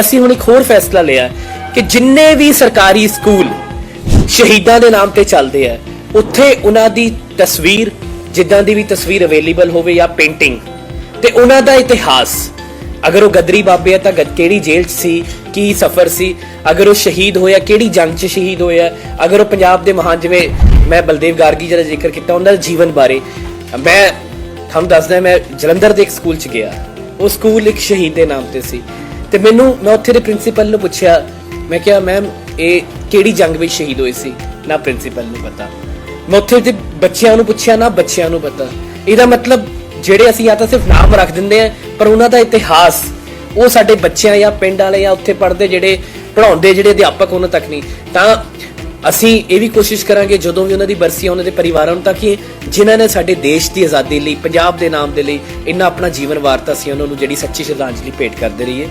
ਅਸੀਂ ਹੁਣ ਇੱਕ ਹੋਰ ਫੈਸਲਾ ਲਿਆ ਕਿ ਜਿੰਨੇ ਵੀ ਸਰਕਾਰੀ ਸਕੂਲ ਸ਼ਹੀਦਾਂ ਦੇ ਨਾਮ ਤੇ ਚੱਲਦੇ ਆ, ਉੱਥੇ ਉਹਨਾਂ ਦੀ ਤਸਵੀਰ, ਜਿੱਦਾਂ ਦੀ ਵੀ ਤਸਵੀਰ ਅਵੇਲੇਬਲ ਹੋਵੇ ਜਾਂ ਪੇਂਟਿੰਗ ਤੇ ਉਹਨਾਂ ਦਾ ਇਤਿਹਾਸ ਅਗਰ ਉਹ ਗਦਰੀ ਬਾਬੇ ਆ ਤਾਂ ਗਦ ਕਿਹੜੀ ਜੇਲ੍ਹ 'ਚ ਸੀ, ਕੀ ਸਫ਼ਰ ਸੀ? ਅਗਰ ਉਹ ਸ਼ਹੀਦ ਹੋਇਆ, ਕਿਹੜੀ ਜੰਗ 'ਚ ਸ਼ਹੀਦ ਹੋਇਆ? ਅਗਰ ਉਹ ਪੰਜਾਬ ਦੇ ਮਹਾਨ, ਜਿਵੇਂ ਮੈਂ ਬਲਦੇਵ ਗਾਰਗੀ ਜਿਹੜਾ ਜ਼ਿਕਰ ਕੀਤਾ, ਉਹਨਾਂ ਦੇ ਜੀਵਨ ਬਾਰੇ। ਮੈਂ ਤੁਹਾਨੂੰ ਦੱਸਦਾ ਮੈਂ ਜਲੰਧਰ ਦੇ ਇੱਕ ਸਕੂਲ 'ਚ ਗਿਆ। ਉਹ ਸਕੂਲ ਇੱਕ ਸ਼ਹੀਦ ਦੇ ਨਾਮ ਤੇ ਸੀ। ਤੇ ਮੈਨੂੰ, ਮੈਂ ਉੱਥੇ ਦੇ ਪ੍ਰਿੰਸੀਪਲ ਨੂੰ ਪੁੱਛਿਆ, ਮੈਂ ਕਿਹਾ, ਮੈਮ, ਇਹ ਕਿਹੜੀ ਜੰਗ ਵਿੱਚ ਸ਼ਹੀਦ ਹੋਏ ਸੀ? ਨਾ ਪ੍ਰਿੰਸੀਪਲ ਨੂੰ ਪਤਾ। ਮੈਂ ਉੱਥੇ ਦੇ ਬੱਚਿਆਂ ਨੂੰ ਪੁੱਛਿਆ, ਨਾ ਬੱਚਿਆਂ ਨੂੰ ਪਤਾ। ਇਹਦਾ ਮਤਲਬ, ਜਿਹੜੇ ਅਸੀਂ ਜਾਂ ਤਾਂ ਸਿਰਫ ਨਾਮ ਰੱਖ ਦਿੰਦੇ ਆ ਪਰ ਉਹਨਾਂ ਦਾ ਇਤਿਹਾਸ, ਉਹ ਸਾਡੇ ਬੱਚਿਆਂ ਜਾਂ ਪਿੰਡ ਵਾਲੇ ਜਾਂ ਉੱਥੇ ਪੜ੍ਹਦੇ ਜਿਹੜੇ ਪੜਾਉਂਦੇ ਜਿਹੜੇ ਅਧਿਆਪਕ ਉਹਨਾਂ ਤੱਕ ਨਹੀਂ। ਤਾਂ ਅਸੀਂ ਇਹ ਵੀ ਕੋਸ਼ਿਸ਼ ਕਰਾਂਗੇ ਜਦੋਂ ਵੀ ਉਹਨਾਂ ਦੀ ਬਰਸੀ ਆ, ਉਹਨਾਂ ਦੇ ਪਰਿਵਾਰਾਂ ਨੂੰ ਤਾਂ ਕਿ ਜਿਨ੍ਹਾਂ ਨੇ ਸਾਡੇ ਦੇਸ਼ ਦੀ ਆਜ਼ਾਦੀ ਲਈ, ਪੰਜਾਬ ਦੇ ਨਾਮ ਦੇ ਲਈ ਇੰਨਾ ਆਪਣਾ ਜੀਵਨ ਵਾਰਤਾ ਸੀ, ਉਹਨਾਂ ਨੂੰ ਜਿਹੜੀ ਸੱਚੀ ਸ਼ਰਧਾਂਜਲੀ ਭੇਟ ਕਰਦੇ ਰਹੀਏ।